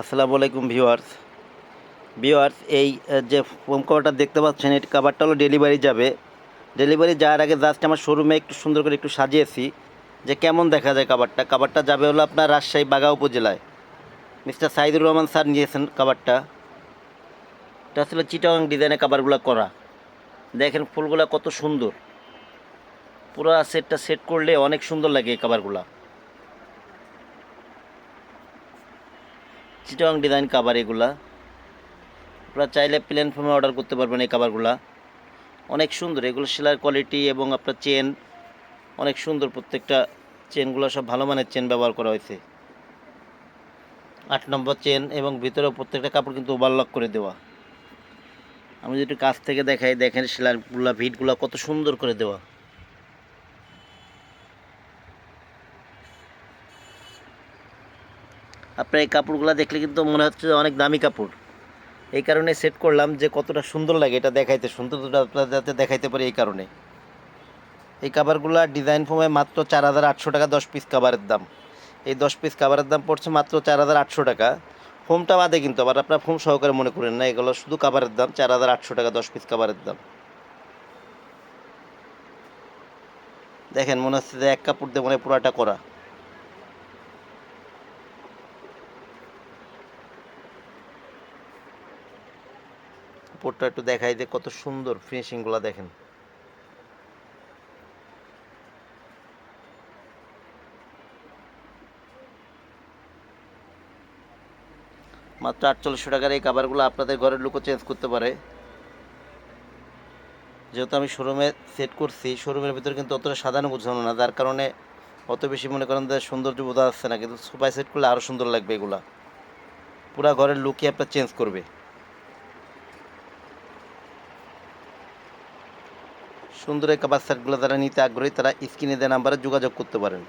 আসসালামু আলাইকুম viewers. Viewers, এই যে ফোম কভারটা দেখতে পাচ্ছেন এই কাভারটা হলো ডেলিভারি যাবে। ডেলিভারি যাওয়ার আগে জাস্ট আমার শোরুমে একটু সুন্দর করে একটু সাজিয়েছি, যে কেমন দেখা যায় কাভারটা কাভারটা যাবে হলো আপনার রাজশাহী বাগা উপজেলায়। মিস্টার সাইদুর রহমান স্যার নিয়েছেন কাভারটা এটা আসলে চিটাং ডিজাইনের কাভারগুলো করা। দেখেন ফুলগুলো কত সুন্দর। পুরো সেটটা সেট করলে অনেক সুন্দর লাগে এই কাভারগুলা চিটং ডিজাইন কাভার এগুলা। আপনারা চাইলে প্লেন ফর্মে অর্ডার করতে পারবেন এই কাভারগুলা অনেক সুন্দর, এগুলো সেলার কোয়ালিটি এবং আপনার চেন অনেক সুন্দর প্রত্যেকটা চেনগুলো সব ভালো মানের চেন ব্যবহার করা হয়েছে। আট নম্বর চেন এবং ভিতরেও প্রত্যেকটা কাপড় কিন্তু ওভারলক করে দেওয়া। আমি যদি কাছ থেকে দেখাই, দেখেন সেলারগুলা ভিটগুলো কত সুন্দর করে দেওয়া। আপনার এই কাপড়গুলো দেখলে কিন্তু মনে হচ্ছে অনেক দামি কাপড়। এই কারণে সেট করলাম যে কতটা সুন্দর লাগে এটা দেখাইতে সুন্দরটা আপনারা যাতে দেখাইতে পারি এই কারণে। এই কাভারগুলো ডিজাইন ফর্মে মাত্র চার হাজার আটশো টাকা দশ পিস কাভারের দাম। এই দশ পিস কাভারের দাম পড়ছে মাত্র চার হাজার আটশো টাকা। ফোমটা বাদে কিন্তু, আবার আপনার ফোম সহকারে মনে করেন না, এগুলো শুধু কাভারের দাম, চার হাজার আটশো টাকা দশ পিস কাভারের দাম। দেখেন মনে হচ্ছে যে এক কাপড় দিয়ে মনে পুরাটা করা। উপরটা একটু দেখাই যে কত সুন্দর ফিনিশিংগুলো দেখেন। মাত্র আটচল্লিশশো টাকার এই কাভারগুলো আপনাদের ঘরের লোকও চেঞ্জ করতে পারে। যেহেতু আমি শোরুমে সেট করছি শোরুমের ভিতরে কিন্তু অতটা সাজানো গোছানো না, যার কারণে অত বেশি মনে করেন যে সৌন্দর্য বোঝা যাচ্ছে না, কিন্তু সোফায় সেট করলে আরও সুন্দর লাগবে এগুলা। পুরা ঘরের লুকই আপনার চেঞ্জ করবে। সুন্দর এই কাবার যারা নিতে আগ্রহী তারা স্ক্রিনে দেওয়া নাম্বারে যোগাযোগ করতে পারেন।